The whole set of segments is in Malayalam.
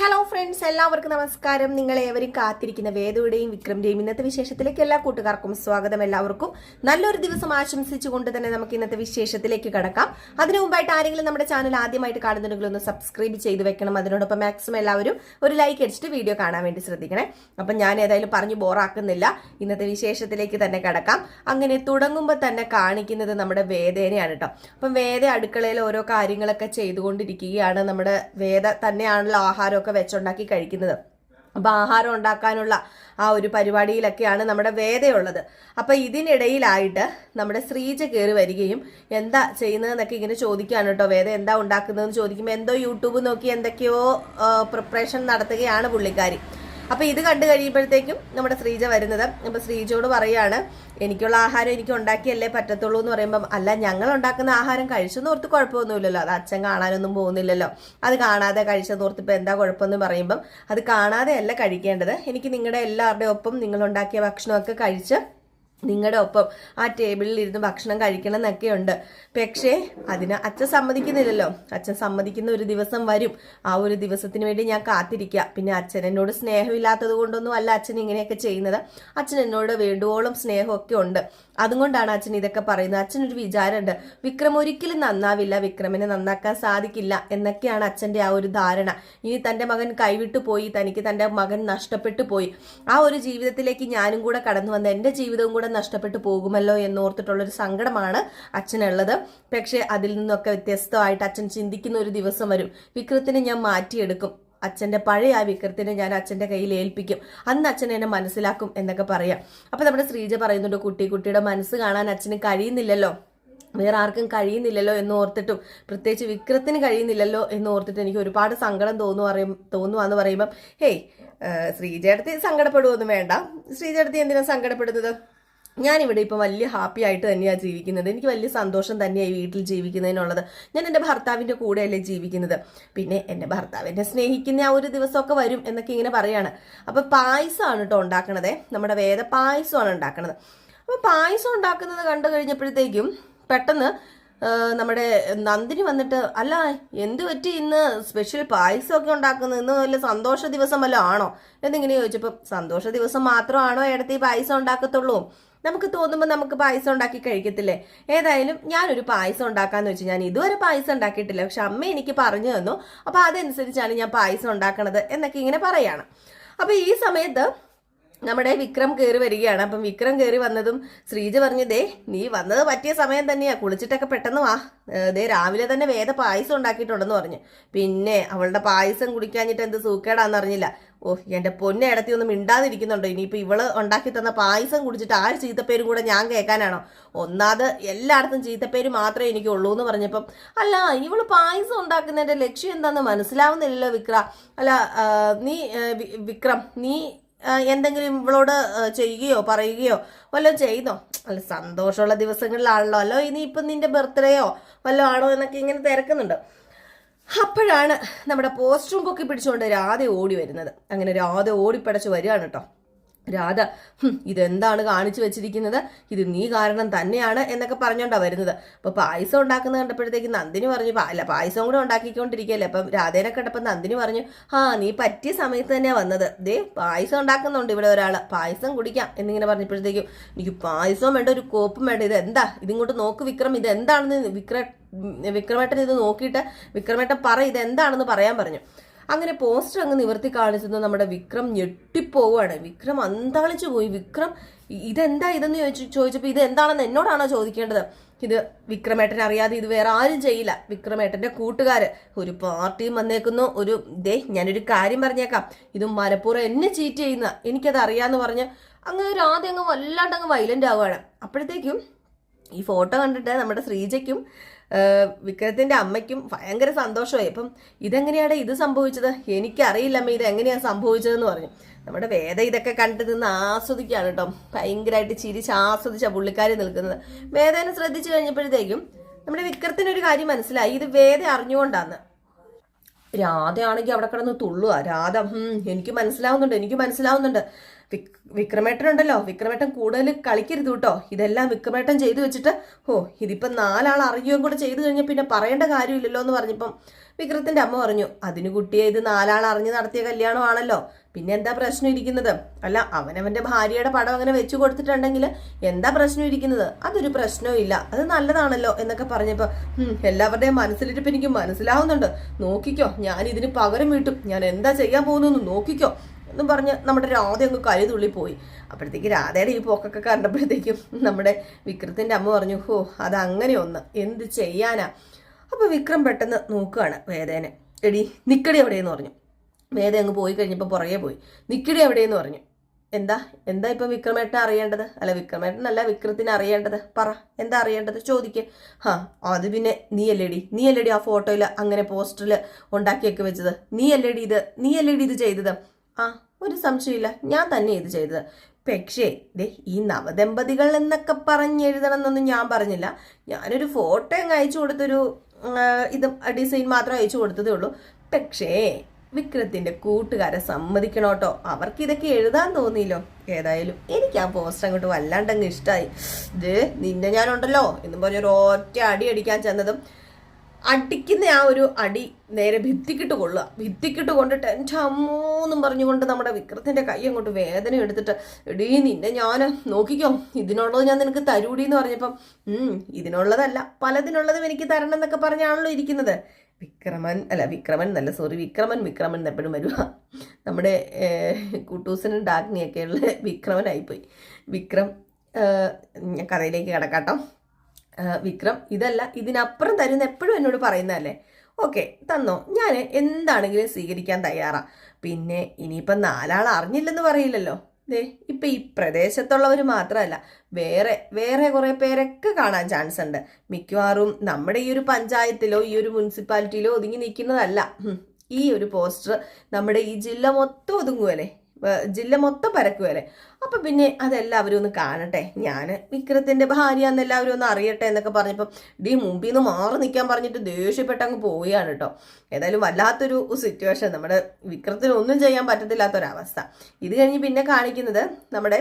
ഹലോ ഫ്രണ്ട്സ് എല്ലാവർക്കും നമസ്കാരം. നിങ്ങൾ ഏവരും കാത്തിരിക്കുന്ന വേദയുടെയും വിക്രമിന്റെയും ഇന്നത്തെ വിശേഷത്തിലേക്ക് എല്ലാ കൂട്ടുകാർക്കും സ്വാഗതം. എല്ലാവർക്കും നല്ലൊരു ദിവസം ആശംസിച്ചുകൊണ്ട് തന്നെ നമുക്ക് ഇന്നത്തെ വിശേഷത്തിലേക്ക് കടക്കാം. അതിനു മുമ്പായിട്ട് ആരെങ്കിലും നമ്മുടെ ചാനൽ ആദ്യമായിട്ട് കാണുന്നുണ്ടെങ്കിൽ ഒന്ന് സബ്സ്ക്രൈബ് ചെയ്ത് വെക്കണം. അതിനോടൊപ്പം മാക്സിമം എല്ലാവരും ഒരു ലൈക്ക് അടിച്ചിട്ട് വീഡിയോ കാണാൻ വേണ്ടി ശ്രദ്ധിക്കണേ. അപ്പം ഞാൻ ഏതായാലും പറഞ്ഞു ബോറാക്കുന്നില്ല. ഇന്നത്തെ വിശേഷത്തിലേക്ക് തന്നെ കടക്കാം. അങ്ങനെ തുടങ്ങുമ്പോൾ തന്നെ കാണിക്കുന്നത് നമ്മുടെ വേദേനെയാണ് കേട്ടോ അപ്പം വേദ അടുക്കളയിൽ ഓരോ കാര്യങ്ങളൊക്കെ ചെയ്തുകൊണ്ടിരിക്കുകയാണ്. നമ്മുടെ വേദ തന്നെയാണല്ലോ ആഹാരമൊക്കെ വെച്ചുണ്ടാക്കി കഴിക്കുന്നത്. അപ്പൊ ആഹാരം ഉണ്ടാക്കാനുള്ള ആ ഒരു പരിപാടിയിലൊക്കെയാണ് നമ്മുടെ വേദയുള്ളത്. അപ്പൊ ഇതിനിടയിലായിട്ട് നമ്മുടെ ശ്രീജ കയറി വരികയും എന്താ ചെയ്യുന്നതെന്നൊക്കെ ഇങ്ങനെ ചോദിക്കുകയാണ് കേട്ടോ. വേദ എന്താ ഉണ്ടാക്കുന്നതെന്ന് ചോദിക്കുമ്പോൾ എന്തോ യൂട്യൂബ് നോക്കി എന്തൊക്കെയോ പ്രിപ്പറേഷൻ നടത്തുകയാണ് പുള്ളിക്കാരി. അപ്പൊ ഇത് കണ്ടു കഴിയുമ്പോഴത്തേക്കും നമ്മുടെ ശ്രീജ വരുന്നത്. അപ്പൊ ശ്രീജയോട് പറയാണ് എനിക്കുള്ള ആഹാരം എനിക്ക് ഉണ്ടാക്കിയല്ലേ പറ്റത്തുള്ളൂ എന്ന് പറയുമ്പം അല്ല ഞങ്ങൾ ഉണ്ടാക്കുന്ന ആഹാരം കഴിച്ചെന്ന് ഓർത്ത് കുഴപ്പമൊന്നുമില്ലല്ലോ. അത് അച്ഛൻ കാണാനൊന്നും പോകുന്നില്ലല്ലോ. അത് കാണാതെ കഴിച്ചെന്ന് ഓർത്ത് ഇപ്പൊ എന്താ കുഴപ്പമെന്ന് പറയുമ്പം അത് കാണാതെ അല്ല കഴിക്കേണ്ടത്. എനിക്ക് നിങ്ങളുടെ എല്ലാവരുടെയും ഒപ്പം നിങ്ങൾ ഉണ്ടാക്കിയ ഭക്ഷണമൊക്കെ കഴിച്ച് നിങ്ങളുടെ ഒപ്പം ആ ടേബിളിൽ ഇരുന്ന് ഭക്ഷണം കഴിക്കണം എന്നൊക്കെ ഉണ്ട്. പക്ഷേ അതിന് അച്ഛൻ സമ്മതിക്കുന്നില്ലല്ലോ. അച്ഛൻ സമ്മതിക്കുന്ന ഒരു ദിവസം വരും. ആ ഒരു ദിവസത്തിന് വേണ്ടി ഞാൻ കാത്തിരിക്കുക പിന്നെ അച്ഛൻ എന്നോട് സ്നേഹമില്ലാത്തത് കൊണ്ടൊന്നും അല്ല അച്ഛൻ ഇങ്ങനെയൊക്കെ ചെയ്യുന്നത്. അച്ഛൻ എന്നോട് വേണ്ടുവോളം സ്നേഹമൊക്കെ ഉണ്ട്. അതുകൊണ്ടാണ് അച്ഛൻ ഇതൊക്കെ പറയുന്നത്. അച്ഛനൊരു വിചാരമുണ്ട്. വിക്രം ഒരിക്കലും നന്നാവില്ല. വിക്രമിനെ നന്നാക്കാൻ സാധിക്കില്ല എന്നൊക്കെയാണ് അച്ഛന്റെ ആ ഒരു ധാരണ. ഇനി തന്റെ മകൻ കൈവിട്ടു പോയി. തനിക്ക് തന്റെ മകൻ നഷ്ടപ്പെട്ടു പോയി. ആ ഒരു ജീവിതത്തിലേക്ക് ഞാനും കൂടെ കടന്നു വന്ന് എന്റെ ജീവിതവും കൂടെ നഷ്ടപ്പെട്ടു പോകുമല്ലോ എന്നോർത്തിട്ടുള്ളൊരു സങ്കടമാണ് അച്ഛനുള്ളത്. പക്ഷേ അതിൽ നിന്നൊക്കെ വ്യത്യസ്തമായിട്ട് അച്ഛൻ ചിന്തിക്കുന്ന ഒരു ദിവസം വരും. വിക്രത്തിനെ ഞാൻ മാറ്റിയെടുക്കും. അച്ഛന്റെ പഴയ ആ വിക്രത്തിനെ ഞാൻ അച്ഛന്റെ കയ്യിൽ ഏൽപ്പിക്കും. അന്ന് അച്ഛൻ എന്നെ മനസ്സിലാക്കും എന്നൊക്കെ പറയാം. അപ്പം നമ്മുടെ ശ്രീജ പറയുന്നുണ്ട് കുട്ടി കുട്ടിയുടെ മനസ്സ് കാണാൻ അച്ഛന് കഴിയുന്നില്ലല്ലോ. വേറെ ആർക്കും കഴിയുന്നില്ലല്ലോ എന്ന് ഓർത്തിട്ടും. പ്രത്യേകിച്ച് വിക്രത്തിന് കഴിയുന്നില്ലല്ലോ എന്ന് ഓർത്തിട്ട് എനിക്ക് ഒരുപാട് സങ്കടം തോന്നു പറയും തോന്നുവാന്ന് പറയുമ്പം ഹേയ് ശ്രീജയടുത്ത് സങ്കടപ്പെടുവൊന്നും വേണ്ട. ശ്രീജയടുത്ത് എന്തിനാണ് സങ്കടപ്പെടുന്നത്? ഞാനിവിടെ ഇപ്പം വലിയ ഹാപ്പി ആയിട്ട് തന്നെയാണ് ജീവിക്കുന്നത്. എനിക്ക് വലിയ സന്തോഷം തന്നെയാണ് വീട്ടിൽ ജീവിക്കുന്നതിനുള്ളത്. ഞാൻ എന്റെ ഭർത്താവിന്റെ കൂടെയല്ലേ ജീവിക്കുന്നത്. പിന്നെ എന്റെ ഭർത്താവിനെ സ്നേഹിക്കുന്ന ആ ഒരു ദിവസമൊക്കെ വരും എന്നൊക്കെ ഇങ്ങനെ പറയാണ്. അപ്പം പായസമാണ് കേട്ടോ ഉണ്ടാക്കണത്. നമ്മുടെ വേദ പായസമാണ് ഉണ്ടാക്കണത്. അപ്പം പായസം ഉണ്ടാക്കുന്നത് കണ്ടു കഴിഞ്ഞപ്പോഴത്തേക്കും പെട്ടെന്ന് നമ്മുടെ നന്ദിനി വന്നിട്ട് അല്ല എന്ത് പറ്റി ഇന്ന്? സ്പെഷ്യൽ പായസമൊക്കെ ഉണ്ടാക്കുന്നത് ഇന്ന് വല്ല സന്തോഷ ദിവസം വല്ലതും ആണോ? എന്നിങ്ങനെ ചോദിച്ചപ്പോൾ സന്തോഷ ദിവസം മാത്രമാണോ ഇടത്ത് ഈ പായസം ഉണ്ടാക്കത്തുള്ളൂ? നമുക്ക് തോന്നുമ്പോൾ നമുക്ക് പായസം ഉണ്ടാക്കി കഴിക്കത്തില്ലേ? ഏതായാലും ഞാനൊരു പായസം ഉണ്ടാക്കാന്ന് വെച്ചു ഞാൻ ഇതുവരെ പായസം ഉണ്ടാക്കിയിട്ടില്ല. പക്ഷെ അമ്മ എനിക്ക് പറഞ്ഞു തന്നു. അപ്പൊ അതനുസരിച്ചാണ് ഞാൻ പായസം ഉണ്ടാക്കണത് എന്നൊക്കെ ഇങ്ങനെ പറയാണ്. അപ്പൊ ഈ സമയത്ത് നമ്മുടെ വിക്രം കയറി വരികയാണ്. അപ്പം വിക്രം കയറി വന്നതും ശ്രീജ പറഞ്ഞു ദേ നീ വന്നത് പറ്റിയ സമയം തന്നെയാ. കുളിച്ചിട്ടൊക്കെ പെട്ടെന്ന് വാ. ദേ രാവിലെ തന്നെ വേദ പായസം ഉണ്ടാക്കിയിട്ടുണ്ടെന്ന് പറഞ്ഞു. പിന്നെ അവളുടെ പായസം കുടിക്കാഞ്ഞിട്ട് എന്ത് സൂക്കേടാന്ന് അറിഞ്ഞില്ല. ഓ എന്റെ പൊന്നെ ഇടത്തി ഒന്നും മിണ്ടാതിരിക്കുന്നുണ്ടോ? ഇനിയിപ്പോൾ ഇവൾ ഉണ്ടാക്കി തന്ന പായസം കുടിച്ചിട്ട് ആ ചീത്തപ്പേരും കൂടെ ഞാൻ കേൾക്കാനാണോ? ഒന്നാത് എല്ലായിടത്തും ചീത്തപ്പേര് മാത്രമേ എനിക്കുള്ളൂ എന്ന് പറഞ്ഞപ്പം അല്ല ഇവൾ പായസം ഉണ്ടാക്കുന്നതിന്റെ ലക്ഷ്യം എന്താന്ന് മനസ്സിലാവുന്നില്ലല്ലോ വിക്ര. അല്ല നീ വിക്രം നീ എന്തെങ്കിലും ഇവളോട് ചെയ്യുകയോ പറയുകയോ വല്ലതും ചെയ്യുന്നോ? അല്ല സന്തോഷമുള്ള ദിവസങ്ങളിലാണല്ലോ. അല്ലോ ഇനി ഇപ്പം നിന്റെ ബർത്ത്ഡേയോ വല്ലതും ആണോ എന്നൊക്കെ ഇങ്ങനെ തിരക്കുന്നുണ്ട്. അപ്പോഴാണ് നമ്മുടെ പോസ്റ്ററും കൊക്കി പിടിച്ചുകൊണ്ട് രാധ ഓടി വരുന്നത്. അങ്ങനെ രാധ ഓടിപ്പടച്ച് വരികയാണ് കേട്ടോ രാധ ഇതെന്താണ് കാണിച്ചു വെച്ചിരിക്കുന്നത്? ഇത് നീ കാരണം തന്നെയാണ് എന്നൊക്കെ പറഞ്ഞോണ്ടാ വരുന്നത്. അപ്പൊ പായസം ഉണ്ടാക്കുന്നത് കണ്ടപ്പോഴത്തേക്ക് നന്ദിനി പറഞ്ഞു "പാ- അല്ല പായസം കൂടെ ഉണ്ടാക്കിക്കൊണ്ടിരിക്കുകയല്ലേ. അപ്പം രാധേനെ കണ്ടപ്പോൾ നന്ദിനി പറഞ്ഞു ആ നീ പറ്റിയ സമയത്ത് തന്നെയാ വന്നത്. ദേ പായസം ഉണ്ടാക്കുന്നുണ്ട് ഇവിടെ ഒരാൾ പായസം കുടിക്കാം എന്നിങ്ങനെ പറഞ്ഞപ്പോഴത്തേക്കും എനിക്ക് പായസവും വേണ്ട ഒരു കോപ്പും വേണ്ട. ഇത് എന്താ ഇതിങ്ങോട്ട് നോക്ക് വിക്രം ഇത് എന്താണെന്ന് വിക്ര വിക്രമേട്ടൻ ഇത് നോക്കിയിട്ട് വിക്രമേട്ടൻ പറ ഇത് എന്താണെന്ന് പറയാൻ പറഞ്ഞു. അങ്ങനെ പോസ്റ്റർ അങ്ങ് നിവർത്തി കാണിച്ചത് നമ്മുടെ വിക്രം ഞെട്ടിപ്പോവാണ് വിക്രം അന്താളിച്ചു പോയി. വിക്രം ഇതെന്താ ഇതെന്ന് ചോദിച്ചു ചോദിച്ചപ്പോൾ ഇത് എന്താണെന്ന് എന്നോടാണോ ചോദിക്കേണ്ടത്? ഇത് വിക്രമേട്ടൻ അറിയാതെ ഇത് വേറെ ആരും ചെയ്യില്ല. വിക്രമേട്ടന്റെ കൂട്ടുകാര് ഒരു പാർട്ടിയും വന്നേക്കുന്നു. ഒരു ദേ ഞാനൊരു കാര്യം പറഞ്ഞേക്കാം. ഇത് മലപ്പുറം എന്നെ ചീറ്റ് ചെയ്യുന്ന എനിക്കത് അറിയാന്ന് പറഞ്ഞ് അങ്ങ് രാധ അങ്ങ് വല്ലാണ്ട് അങ്ങ് വൈലന്റ് ആവുകയാണ്. അപ്പോഴത്തേക്കും ഈ ഫോട്ടോ കണ്ടിട്ട് നമ്മുടെ ശ്രീജയ്ക്കും ആ, വിക്രത്തിന്റെ അമ്മയ്ക്കും ഭയങ്കര സന്തോഷമായി. അപ്പം ഇതെങ്ങനെയാണ് ഇത് സംഭവിച്ചത്? എനിക്കറിയില്ല അമ്മ ഇത് എങ്ങനെയാണ് സംഭവിച്ചതെന്ന് പറഞ്ഞു. നമ്മുടെ വേദ ഇതൊക്കെ കണ്ടു നിന്ന് ആസ്വദിക്കുകയാണ് കേട്ടോ. ഭയങ്കരമായിട്ട് ചിരിച്ച് ആസ്വദിച്ച പുള്ളിക്കാരി നിൽക്കുന്നത്. വേദനെ ശ്രദ്ധിച്ചു കഴിഞ്ഞപ്പോഴത്തേക്കും നമ്മുടെ വിക്രത്തിനൊരു കാര്യം മനസ്സിലായി. ഇത് വേദ അറിഞ്ഞുകൊണ്ടാന്ന്. രാധയാണെങ്കിൽ അവിടെ കിടന്ന് തുള്ളുക രാധ എനിക്ക് മനസ്സിലാവുന്നുണ്ട് എനിക്ക് മനസ്സിലാവുന്നുണ്ട്. വിക്- വിക്രമേട്ടനുണ്ടല്ലോ. വിക്രമേട്ടൻ കൂടുതൽ കളിക്കരുത് കേട്ടോ. ഇതെല്ലാം വിക്രമേട്ടൻ ചെയ്തു വെച്ചിട്ട് ഓ ഇതിപ്പം നാലാൾ അറിയുകയും കൂടെ ചെയ്തു കഴിഞ്ഞാൽ പിന്നെ പറയേണ്ട കാര്യമില്ലല്ലോ എന്ന് പറഞ്ഞപ്പം വിക്രത്തിന്റെ അമ്മ പറഞ്ഞു അതിന് കുട്ടിയെ ഇത് നാലാൾ അറിഞ്ഞ് നടത്തിയ കല്യാണമാണല്ലോ. പിന്നെ എന്താ പ്രശ്നം ഇരിക്കുന്നത്? അല്ല അവനവന്റെ ഭാര്യയുടെ പടം അങ്ങനെ വെച്ചു കൊടുത്തിട്ടുണ്ടെങ്കിൽ എന്താ പ്രശ്നം ഇരിക്കുന്നത്? അതൊരു പ്രശ്നവും ഇല്ല. അത് നല്ലതാണല്ലോ എന്നൊക്കെ പറഞ്ഞപ്പോൾ "ഹും, എല്ലാവരുടെയും മനസ്സിലിരിപ്പ് എനിക്ക് മനസ്സിലാവുന്നുണ്ട്. നോക്കിക്കോ ഞാൻ ഇതിന് പകരം വീട്ടും. ഞാൻ എന്താ ചെയ്യാൻ പോകുന്നു നോക്കിക്കോ. എന്നും പറഞ്ഞ് നമ്മുടെ രാധ അങ്ങ് കരുതുള്ളി പോയി. അപ്പോഴത്തേക്ക് രാധയുടെ ഈ പോക്കൊക്കെ കണ്ടപ്പോഴത്തേക്കും നമ്മുടെ വിക്രത്തിന്റെ അമ്മ പറഞ്ഞു ഹോ അതങ്ങനെ ഒന്ന്. എന്ത് ചെയ്യാനാ? അപ്പോൾ വിക്രം പെട്ടെന്ന് നോക്കുകയാണ് വേദേനെ. എടി നിക്കടി എവിടെയെന്ന് പറഞ്ഞു. വേദ അങ്ങ് പോയി കഴിഞ്ഞപ്പോൾ പുറകെ പോയി. നിക്കടി എവിടെയെന്ന് പറഞ്ഞു? എന്താ? എന്താ ഇപ്പം വിക്രമേട്ടൻ അറിയേണ്ടത്? അല്ല വിക്രമേട്ടനല്ല വിക്രത്തിന് അറിയേണ്ടത്. പറ എന്താ അറിയേണ്ടത്? ചോദിക്ക്. ആ അത് പിന്നെ നീ അല്ലേടി നീ അല്ലേടി ആ ഫോട്ടോയിൽ അങ്ങനെ പോസ്റ്ററിൽ ഉണ്ടാക്കിയൊക്കെ വെച്ചത്? നീ അല്ലേടി ഇത്? നീ അല്ലേടി ഇത് ചെയ്തത്? ആ ഒരു സംശയമില്ല ഞാൻ തന്നെ ഇത് ചെയ്തത്. പക്ഷേ ദേ ഈ നവദമ്പതികൾ എന്നൊക്കെ പറഞ്ഞെഴുതണം എന്നൊന്നും ഞാൻ പറഞ്ഞില്ല. ഞാനൊരു ഫോട്ടോ അങ്ങ് അയച്ചു കൊടുത്തൊരു ഇത് ഡിസൈൻ മാത്രം അയച്ചു കൊടുത്തതേ ഉള്ളൂ. പക്ഷേ വിക്രത്തിന്റെ കൂട്ടുകാരെ സമ്മതിക്കണോട്ടോ അവർക്ക് ഇതൊക്കെ എഴുതാൻ തോന്നിയില്ലോ. ഏതായാലും എനിക്ക് ആ പോസ്റ്റർ അങ്ങോട്ട് വല്ലാണ്ടങ്ങ് ഇഷ്ടമായി ഇത് നിന്നെ ഞാനുണ്ടല്ലോ എന്നും പറഞ്ഞൊരു ഒറ്റ അടി അടിക്കാൻ ചെന്നതും അടിക്കുന്ന ആ ഒരു അടി നേരെ ഭിത്തിക്കിട്ട് കൊള്ളുക. ഭിത്തിക്കിട്ട് കൊണ്ട് ടെൻഷൻ അമ്മൂന്നും പറഞ്ഞുകൊണ്ട് നമ്മുടെ വിക്രത്തിന്റെ കൈ അങ്ങോട്ട് വേദന എടുത്തിട്ട് എടീ നിന്നെ ഞാൻ നോക്കിക്കോ ഇതിനുള്ളത് ഞാൻ നിനക്ക് തരൂടി എന്ന് പറഞ്ഞപ്പം ഇതിനുള്ളതല്ല പലതിനുള്ളതും എനിക്ക് തരണം എന്നൊക്കെ പറഞ്ഞാണല്ലോ ഇരിക്കുന്നത്. വിക്രമൻ അല്ല വിക്രമൻ നല്ല സോറി വിക്രമൻ വിക്രമൻ എപ്പോഴും വരുക നമ്മുടെ കുട്ടൂസനും ഡാഗ്നിയൊക്കെയുള്ള വിക്രമനായിപ്പോയി. വിക്രം ഞാൻ കഥയിലേക്ക് കിടക്കാട്ടോ. വിക്രം ഇതല്ല ഇതിനപ്പുറം തരുന്ന എപ്പോഴും എന്നോട് പറയുന്നതല്ലേ? ഓക്കെ തന്നോ. ഞാൻ എന്താണെങ്കിലും സ്വീകരിക്കാൻ തയ്യാറാ. പിന്നെ ഇനിയിപ്പം നാലാൾ അറിഞ്ഞില്ലെന്ന് പറയില്ലല്ലോ. ദേ ഇപ്പം ഈ പ്രദേശത്തുള്ളവർ മാത്രമല്ല വേറെ വേറെ കുറേ പേരൊക്കെ കാണാൻ ചാൻസ് ഉണ്ട്. മിക്കവാറും നമ്മുടെ ഈ ഒരു പഞ്ചായത്തിലോ ഈ ഒരു മുനിസിപ്പാലിറ്റിയിലോ ഒതുങ്ങി നിൽക്കുന്നതല്ല. ഈ ഒരു പോസ്റ്റർ നമ്മുടെ ഈ ജില്ല മൊത്തം ഒതുങ്ങുമല്ലേ ജില്ല മൊത്തം പരക്കുവല്ലേ അപ്പൊ പിന്നെ അതെല്ലാവരും ഒന്ന് കാണട്ടെ. ഞാൻ വിക്രത്തിന്റെ ഭാര്യ എന്ന് എല്ലാവരും ഒന്ന് അറിയട്ടെ എന്നൊക്കെ പറഞ്ഞപ്പം ഡി മുമ്പിൽ നിന്ന് മാറി നിൽക്കാൻ പറഞ്ഞിട്ട് ദേഷ്യപ്പെട്ട് അങ്ങ് പോവുകയാണ് കേട്ടോ ഏതായാലും വല്ലാത്തൊരു സിറ്റുവേഷൻ നമ്മുടെ വിക്രത്തിന് ഒന്നും ചെയ്യാൻ പറ്റത്തില്ലാത്തൊരവസ്ഥ. ഇത് കഴിഞ്ഞ് പിന്നെ കാണിക്കുന്നത് നമ്മുടെ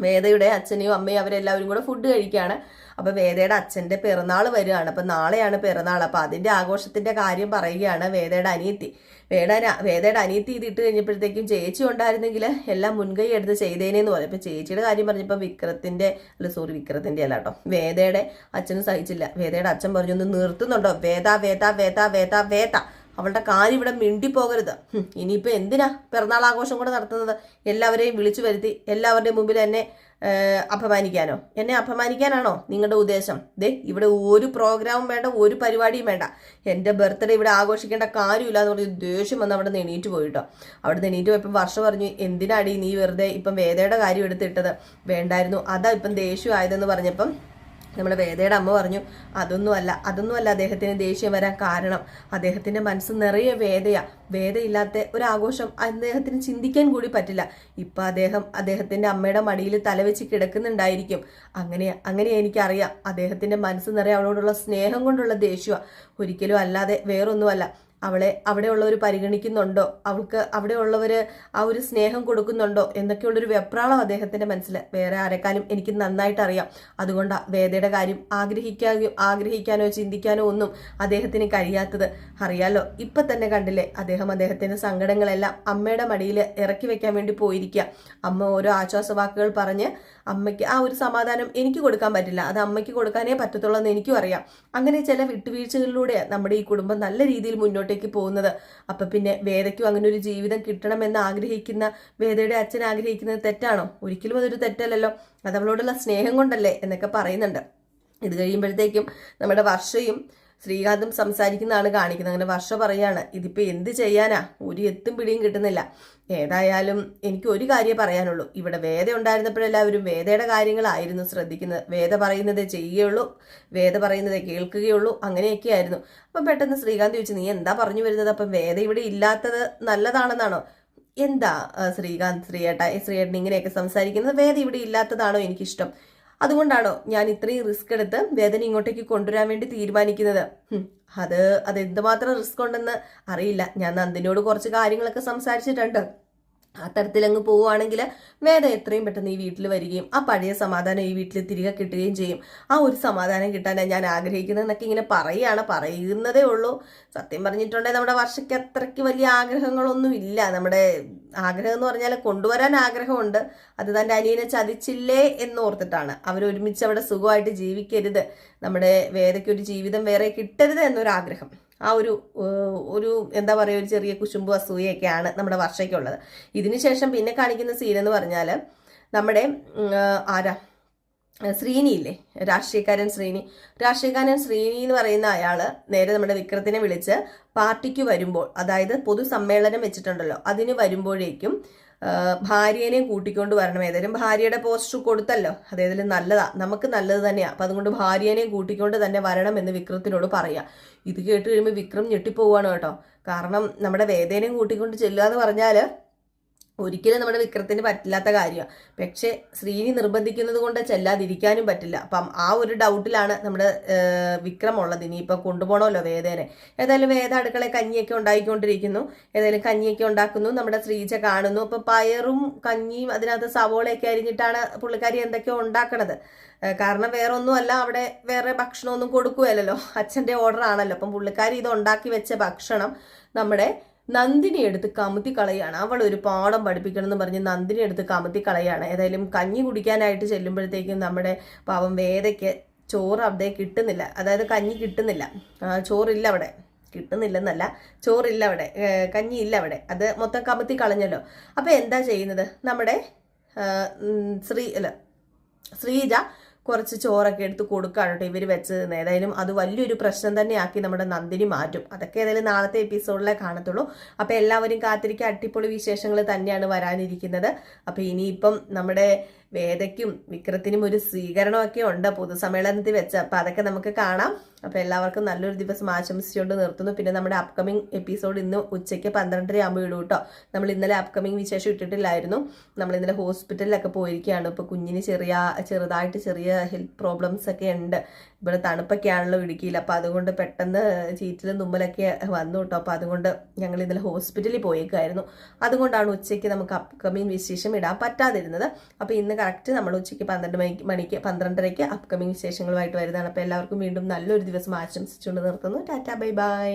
വേദയുടെ അച്ഛനെയും അമ്മയും അവരെല്ലാവരും കൂടെ ഫുഡ് കഴിക്കുകയാണ് അപ്പൊ വേദയുടെ അച്ഛന്റെ പിറന്നാൾ വരികയാണ് അപ്പൊ നാളെയാണ് പിറന്നാൾ. അപ്പൊ അതിന്റെ ആഘോഷത്തിന്റെ കാര്യം പറയുകയാണ് വേദയുടെ അനിയത്തി. വേദ വേദയുടെ അനിയത്തി ഇത് ഇട്ട് കഴിഞ്ഞപ്പോഴത്തേക്കും ചേച്ചി ഉണ്ടായിരുന്നെങ്കിൽ എല്ലാം മുൻകൈ എടുത്ത് ചെയ്തേനേന്ന് പറയും അപ്പൊ ചേച്ചിയുടെ കാര്യം പറഞ്ഞപ്പോൾ വിക്രത്തിന്റെ അല്ല സോറി വിക്രത്തിന്റെ അല്ല കേട്ടോ. വേദയുടെ അച്ഛനും സഹിച്ചില്ല. വേദയുടെ അച്ഛൻ പറഞ്ഞു ഒന്ന് നിർത്തുന്നുണ്ടോ? വേദ വേദ വേദ വേദ വേദ. അവളുടെ കാര്യം ഇവിടെ മിണ്ടിപ്പോകരുത്. ഇനിയിപ്പോൾ ഇനിയിപ്പോ എന്തിനാ പിറന്നാൾ ആഘോഷം കൂടെ നടത്തുന്നത്? എല്ലാവരെയും വിളിച്ചു വരുത്തി എല്ലാവരുടെയും മുമ്പിൽ എന്നെ അപമാനിക്കാനോ? എന്നെ അപമാനിക്കാനാണോ നിങ്ങളുടെ ഉദ്ദേശം? ദേ ഇവിടെ ഒരു പ്രോഗ്രാമും വേണ്ട ഒരു പരിപാടിയും വേണ്ട. എന്റെ ബർത്ത്ഡേ ഇവിടെ ആഘോഷിക്കേണ്ട കാര്യമില്ല എന്ന് പറഞ്ഞ് ദേഷ്യം വന്ന് അവിടെ നെണീറ്റ് പോയിട്ടോ അവിടെ നെണീറ്റ് പോയപ്പോൾ വർഷം പറഞ്ഞു എന്തിനാടി നീ വെറുതെ ഇപ്പം വേദയുടെ കാര്യം എടുത്തിട്ടത്? വേണ്ടായിരുന്നു. അതാ ഇപ്പം ദേഷ്യം ആയതെന്ന് പറഞ്ഞപ്പം നമ്മുടെ വേദയുടെ അമ്മ പറഞ്ഞു അതൊന്നുമല്ല അതൊന്നുമല്ല അദ്ദേഹത്തിന് ദേഷ്യം വരാൻ കാരണം. അദ്ദേഹത്തിന്റെ മനസ്സ് നിറയെ വേദയാ. വേദയില്ലാത്ത ഒരു ആഘോഷം അദ്ദേഹത്തിന് ചിന്തിക്കാൻ കൂടി പറ്റില്ല. ഇപ്പൊ അദ്ദേഹം അദ്ദേഹത്തിന്റെ അമ്മയുടെ മടിയിൽ തലവെച്ച് കിടക്കുന്നുണ്ടായിരിക്കും. അങ്ങനെ അങ്ങനെ എനിക്കറിയാം. അദ്ദേഹത്തിന്റെ മനസ്സ് നിറയെ അവളോടുള്ള സ്നേഹം കൊണ്ടുള്ള ദേഷ്യമാണ് ഒരിക്കലും അല്ലാതെ വേറൊന്നുമല്ല. അവളെ അവിടെയുള്ളവർ പരിഗണിക്കുന്നുണ്ടോ? അവൾക്ക് അവിടെയുള്ളവർ ആ ഒരു സ്നേഹം കൊടുക്കുന്നുണ്ടോ? എന്നൊക്കെയുള്ളൊരു വെപ്രാളം അദ്ദേഹത്തിന്റെ മനസ്സിൽ വേറെ ആരെക്കാലും എനിക്ക് നന്നായിട്ട് അറിയാം അതുകൊണ്ടാണ് വേദയുടെ കാര്യം ആഗ്രഹിക്കാനോ ആഗ്രഹിക്കാനോ ചിന്തിക്കാനോ ഒന്നും അദ്ദേഹത്തിന് കഴിയാത്തത്. അറിയാലോ ഇപ്പൊ തന്നെ കണ്ടില്ലേ അദ്ദേഹം അദ്ദേഹത്തിന്റെ സങ്കടങ്ങളെല്ലാം അമ്മയുടെ മടിയിൽ ഇറക്കി വെക്കാൻ വേണ്ടി പോയിരിക്കുക അമ്മ ഓരോ ആശ്വാസവാക്കുകൾ പറഞ്ഞ് അമ്മയ്ക്ക് ആ ഒരു സമാധാനം എനിക്ക് കൊടുക്കാൻ പറ്റില്ല. അത് അമ്മയ്ക്ക് കൊടുക്കാനേ പറ്റത്തുള്ളൂ എന്ന് എനിക്കും അറിയാം. അങ്ങനെ ചില വിട്ടുവീഴ്ചകളിലൂടെ നമ്മുടെ ഈ കുടുംബം നല്ല രീതിയിൽ മുന്നോട്ടേക്ക് പോകുന്നത്. അപ്പൊ പിന്നെ വേദയ്ക്കും അങ്ങനെ ഒരു ജീവിതം കിട്ടണമെന്ന് ആഗ്രഹിക്കുന്ന വേദയുടെ അച്ഛൻ ആഗ്രഹിക്കുന്നത് തെറ്റാണോ? ഒരിക്കലും അതൊരു തെറ്റല്ലല്ലോ. അത് അവളോടുള്ള സ്നേഹം കൊണ്ടല്ലേ എന്നൊക്കെ പറയുന്നുണ്ട്. ഇത് കഴിയുമ്പോഴത്തേക്കും നമ്മുടെ വർഷയും ശ്രീകാന്തും സംസാരിക്കുന്നതാണ് കാണിക്കുന്നത്. അങ്ങനെ വർഷ പറയാണ് ഇതിപ്പോ എന്ത് ചെയ്യാനാ? ഒരു എത്തും പിടിയും കിട്ടുന്നില്ല. ഏതായാലും എനിക്ക് ഒരു കാര്യം പറയാനുള്ളൂ. ഇവിടെ വേദ ഉണ്ടായിരുന്നപ്പോഴെല്ലാവരും വേദയുടെ കാര്യങ്ങളായിരുന്നു ശ്രദ്ധിക്കുന്നത്. വേദ പറയുന്നതേ ചെയ്യുകയുള്ളൂ വേദ പറയുന്നതേ കേൾക്കുകയുള്ളൂ അങ്ങനെയൊക്കെ ആയിരുന്നു അപ്പം പെട്ടെന്ന് ശ്രീകാന്ത് ചോദിച്ചു നീ എന്താ പറഞ്ഞു വരുന്നത്? അപ്പം വേദ ഇവിടെ ഇല്ലാത്തത് നല്ലതാണെന്നാണോ? എന്താ ശ്രീകാന്ത് ശ്രീയേട്ട ശ്രീയേട്ടൻ ഇങ്ങനെയൊക്കെ സംസാരിക്കുന്നത്? വേദ ഇവിടെ ഇല്ലാത്തതാണോ എനിക്കിഷ്ടം? അതുകൊണ്ടാണോ ഞാൻ ഇത്രയും റിസ്ക് എടുത്ത് വേദന ഇങ്ങോട്ടേക്ക് കൊണ്ടുവരാൻ വേണ്ടി തീരുമാനിക്കുന്നത്? അത് അത് എന്തുമാത്രം റിസ്ക് ഉണ്ടെന്ന് അറിയില്ല. ഞാൻ നന്ദിനോട് കുറച്ച് കാര്യങ്ങളൊക്കെ സംസാരിച്ചിട്ടുണ്ട്. ആ തരത്തിലങ്ങ് പോവുകയാണെങ്കിൽ വേദ എത്രയും പെട്ടെന്ന് ഈ വീട്ടിൽ വരികയും ആ പഴയ സമാധാനം ഈ വീട്ടിൽ തിരികെ കിട്ടുകയും ചെയ്യും. ആ ഒരു സമാധാനം കിട്ടാനാണ് ഞാൻ ആഗ്രഹിക്കുന്നത് എന്നൊക്കെ ഇങ്ങനെ പറയുകയാണ് പറയുന്നതേ ഉള്ളൂ. സത്യം പറഞ്ഞിട്ടുണ്ടെങ്കിൽ നമ്മുടെ വർഷയ്ക്ക് അത്രയ്ക്ക് വലിയ ആഗ്രഹങ്ങളൊന്നും ഇല്ല. നമ്മുടെ ആഗ്രഹം എന്ന് പറഞ്ഞാൽ കൊണ്ടുവരാൻ ആഗ്രഹമുണ്ട്. അത് തന്റെ അനിയനെ ചതിച്ചില്ലേ എന്ന് ഓർത്തിട്ടാണ്. അവരൊരുമിച്ച് അവിടെ സുഖമായിട്ട് ജീവിക്കരുത്. നമ്മുടെ വേദയ്ക്ക് ഒരു ജീവിതം വേറെ കിട്ടരുത് എന്നൊരാഗ്രഹം. ആ ഒരു ഒരു എന്താ പറയുക ഒരു ചെറിയ കുശുമ്പ് അസൂയൊക്കെയാണ് നമ്മുടെ വർഷയ്ക്കുള്ളത്. ഇതിനുശേഷം പിന്നെ കാണിക്കുന്ന സീൻ എന്ന് പറഞ്ഞാൽ നമ്മുടെ ആരാ? ശ്രീനി ഇല്ലേ? രാഷ്ട്രീയക്കാരൻ ശ്രീനി. രാഷ്ട്രീയക്കാരൻ ശ്രീനി എന്ന് പറയുന്ന അയാൾ നേരെ നമ്മുടെ വിക്രത്തിനെ വിളിച്ച് പാർട്ടിക്ക് വരുമ്പോൾ അതായത് പൊതുസമ്മേളനം വെച്ചിട്ടുണ്ടല്ലോ അതിന് വരുമ്പോഴേക്കും ആഹ്, ഭാര്യനെ കൂട്ടിക്കൊണ്ട് വരണം. ഏതായാലും ഭാര്യയുടെ പോസ്റ്റർ കൊടുത്തല്ലോ. അതേതായാലും നല്ലതാ. നമുക്ക് നല്ലത് തന്നെയാ. അപ്പം അതുകൊണ്ട് ഭാര്യേനെയും കൂട്ടിക്കൊണ്ട് തന്നെ വരണം എന്ന് വിക്രത്തിനോട് പറയാ. ഇത് കേട്ട് കഴിയുമ്പോൾ വിക്രം ഞെട്ടിപ്പോവാണ് കേട്ടോ. കാരണം നമ്മുടെ വേദേനെയും കൂട്ടിക്കൊണ്ട് ചെല്ലുക എന്ന് പറഞ്ഞാൽ ഒരിക്കലും നമ്മുടെ വിക്രത്തിന് പറ്റില്ലാത്ത കാര്യമാണ് പക്ഷേ ശ്രീനി നിർബന്ധിക്കുന്നത് കൊണ്ട് ചെല്ലാതിരിക്കാനും പറ്റില്ല. അപ്പം ആ ഒരു ഡൗട്ടിലാണ് നമ്മുടെ വിക്രം ഉള്ളത്. ഇനിയിപ്പോൾ കൊണ്ടുപോകണമല്ലോ വേദേനെ. ഏതായാലും വേദ അടുക്കളയിൽ കഞ്ഞിയൊക്കെ ഉണ്ടാക്കിക്കൊണ്ടിരിക്കുന്നു ഏതായാലും കഞ്ഞിയൊക്കെ ഉണ്ടാക്കുന്നു. നമ്മുടെ ശ്രീജ കാണുന്നു. അപ്പം പയറും കഞ്ഞിയും അതിനകത്ത് സവോളയൊക്കെ അരിഞ്ഞിട്ടാണ് പുള്ളിക്കാരി എന്തൊക്കെയോ ഉണ്ടാക്കണത്. കാരണം വേറെ ഒന്നുമല്ല അവിടെ വേറെ ഭക്ഷണമൊന്നും കൊടുക്കുകയല്ലോ അച്ഛന്റെ ഓർഡർ ആണല്ലോ അപ്പം പുള്ളിക്കാരി ഇത് ഉണ്ടാക്കി വെച്ച ഭക്ഷണം നമ്മുടെ നന്ദിനി എടുത്ത് കമുത്തി കളയാണ്. അവൾ ഒരു പാഠം പഠിപ്പിക്കണം എന്ന് പറഞ്ഞ് നന്ദിനി എടുത്ത് കമുത്തി കളയാണ്. ഏതായാലും കഞ്ഞി കുടിക്കാനായിട്ട് ചെല്ലുമ്പോഴത്തേക്കും നമ്മുടെ പാവം വേദയ്ക്ക് ചോറ് അവിടെ കിട്ടുന്നില്ല. അതായത് കഞ്ഞി കിട്ടുന്നില്ല. ചോറില്ല അവിടെ. കിട്ടുന്നില്ലെന്നല്ല ചോറില്ല അവിടെ. കഞ്ഞി ഇല്ല അവിടെ. അത് മൊത്തം കമുത്തി കളഞ്ഞല്ലോ. അപ്പോൾ എന്താ ചെയ്യുന്നത്? നമ്മുടെ ശ്രീ അല്ല ശ്രീജ കുറച്ച് ചോറൊക്കെ എടുത്ത് കൊടുക്കുകയാണ് ഇവർ വെച്ചത് ഏതായാലും അത് വലിയൊരു പ്രശ്നം തന്നെയാക്കി നമ്മുടെ നന്ദിനി മാറ്റും. അതൊക്കെ ഏതായാലും നാളത്തെ എപ്പിസോഡിലെ കാണത്തുള്ളൂ. അപ്പോൾ എല്ലാവരും കാത്തിരിക്കുക അടിപൊളി വിശേഷങ്ങൾ തന്നെയാണ് വരാനിരിക്കുന്നത്. അപ്പോൾ ഇനിയിപ്പം നമ്മുടെ വേദയ്ക്കും വിക്രത്തിനും ഒരു സ്വീകരണമൊക്കെ ഉണ്ട്. പൊതുസമ്മേളനത്തിൽ വെച്ച് അപ്പോൾ അതൊക്കെ നമുക്ക് കാണാം. അപ്പോൾ എല്ലാവർക്കും നല്ലൊരു ദിവസം ആശംസിച്ചുകൊണ്ട് നിർത്തുന്നു. പിന്നെ നമ്മുടെ അപ്കമിംഗ് എപ്പിസോഡ് ഇന്ന് ഉച്ചയ്ക്ക് പന്ത്രണ്ടര ആകുമ്പോൾ ഇടും കേട്ടോ. നമ്മൾ ഇന്നലെ അപ്കമിംഗ് വിശേഷം ഇട്ടിട്ടില്ലായിരുന്നു. നമ്മൾ ഇന്നലെ ഹോസ്പിറ്റലിലൊക്കെ പോയിരിക്കുകയാണ്. ഇപ്പോൾ കുഞ്ഞിന് ചെറിയ ചെറുതായിട്ട് ചെറിയ ഹെൽത്ത് പ്രോബ്ലംസ് ഒക്കെ ഉണ്ട്. ഇവിടെ തണുപ്പൊക്കെയാണല്ലോ ഇടുക്കിയിൽ. അപ്പോൾ അതുകൊണ്ട് പെട്ടെന്ന് ചീറ്റിലും തുമ്മലൊക്കെ വന്നു കേട്ടോ അപ്പോൾ അതുകൊണ്ട് ഞങ്ങൾ ഇന്നലെ ഹോസ്പിറ്റലിൽ പോയേക്കായിരുന്നു അതുകൊണ്ടാണ് ഉച്ചയ്ക്ക് നമുക്ക് അപ്കമിങ് വിശേഷം ഇടാൻ പറ്റാതിരുന്നത്. അപ്പോൾ ഇന്ന് കറക്റ്റ് നമ്മൾ ഉച്ചയ്ക്ക് പന്ത്രണ്ട് മണിക്ക് മണിക്ക് പന്ത്രണ്ടരയ്ക്ക് അപ്കമിങ് വിശേഷങ്ങളുമായിട്ട് വരുന്നതാണ്. അപ്പോൾ എല്ലാവർക്കും വീണ്ടും നല്ലൊരു ദിവസം ആശംസിച്ചുകൊണ്ട് നിർത്തുന്നു. Tata bye bye.